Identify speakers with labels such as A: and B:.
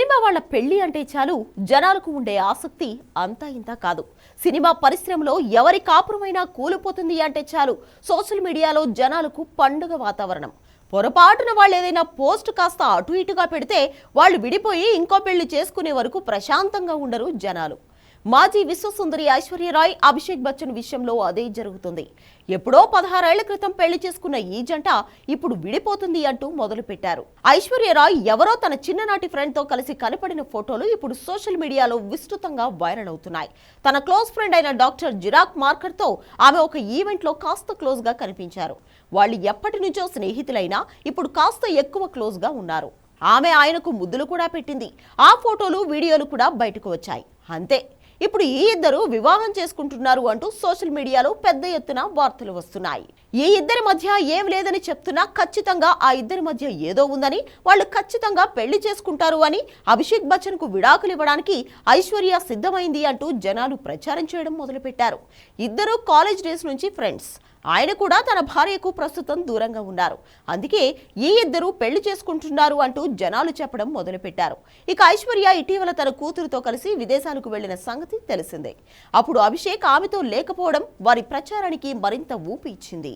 A: Cinema వాళ్ళ పెళ్ళి అంటే చాలు జనాలకు ఉండే ఆసక్తి అంతా ఇంత కాదు. సినిమా పరిశ్రమలో ఎవరి కాపురమైనా కూలిపోతుంది అంటే చాలు సోషల్ మీడియాలో జనాలకు పండుగ వాతావరణం. పొరపాటున వాళ్ళు ఏదైనా పోస్ట్ కాస్త అటు ఇటుగా పెడితే వాళ్ళు విడిపోయి ఇంకో పెళ్ళి చేసుకునే వరకు ప్రశాంతంగా ఉండరు జనాలు. మాజీ విశ్వసుందరి ఐశ్వర్యరాయ్ అభిషేక్ బచ్చన్ విషయంలో అదే జరుగుతుంది. ఎప్పుడో పదహారేళ్ళ క్రితం పెళ్ళి చేసుకున్న ఈ జంట ఇప్పుడు విడిపోతుంది అంటూ మొదలు పెట్టారు ఐశ్వర్యరాయ్ ఎవరో తన చిన్ననాటి ఫ్రెండ్తో కలిసి కనపడిన ఫోటోలు ఇప్పుడు సోషల్ మీడియాలో విస్తృతంగా వైరల్ అవుతున్నాయి. తన క్లోజ్ ఫ్రెండ్ అయిన డాక్టర్ జిరాక్ మార్కర్తో ఆమె ఒక ఈవెంట్లో కాస్త క్లోజ్గా కనిపించారు. వాళ్ళు ఎప్పటి నుంచో స్నేహితులైనా ఇప్పుడు కాస్త ఎక్కువ క్లోజ్గా ఉన్నారు. ఆమె ఆయనకు ముద్దులు కూడా పెట్టింది. ఆ ఫోటోలు వీడియోలు కూడా బయటకు వచ్చాయి. అంతే. ఇప్పుడు ఈ ఇద్దరు వివాహం చేసుకుంటున్నారు అంటూ సోషల్ మీడియాలో పెద్ద ఎత్తున వార్తలు వస్తున్నాయి. ఈ ఇద్దరి మధ్య ఏం లేదని చెప్తున్నా ఖచ్చితంగా ఆ ఇద్దరి మధ్య ఏదో ఉందని వాళ్ళు ఖచ్చితంగా పెళ్ళి చేసుకుంటారు అని అభిషేక్ బచ్చన్కు విడాకులు ఇవ్వడానికి ఐశ్వర్య సిద్ధమైంది అంటూ జనాలు ప్రచారం చేయడం మొదలుపెట్టారు. ఇద్దరు కాలేజ్ డేస్ నుంచి ఫ్రెండ్స్. ఆయన కూడా తన భార్యకు ప్రస్తుతం దూరంగా ఉన్నారు. అందుకే ఈ ఇద్దరు పెళ్ళి చేసుకుంటున్నారు అంటూ జనాలు చెప్పడం మొదలుపెట్టారు. ఇక ఐశ్వర్య ఇటీవల తన కూతురుతో కలిసి విదేశాలకు వెళ్ళిన సంగతి తెలిసిందే. అప్పుడు అభిషేక్ ఆమెతో లేకపోవడం వారి ప్రచారానికి మరింత ఊపి ఇచ్చింది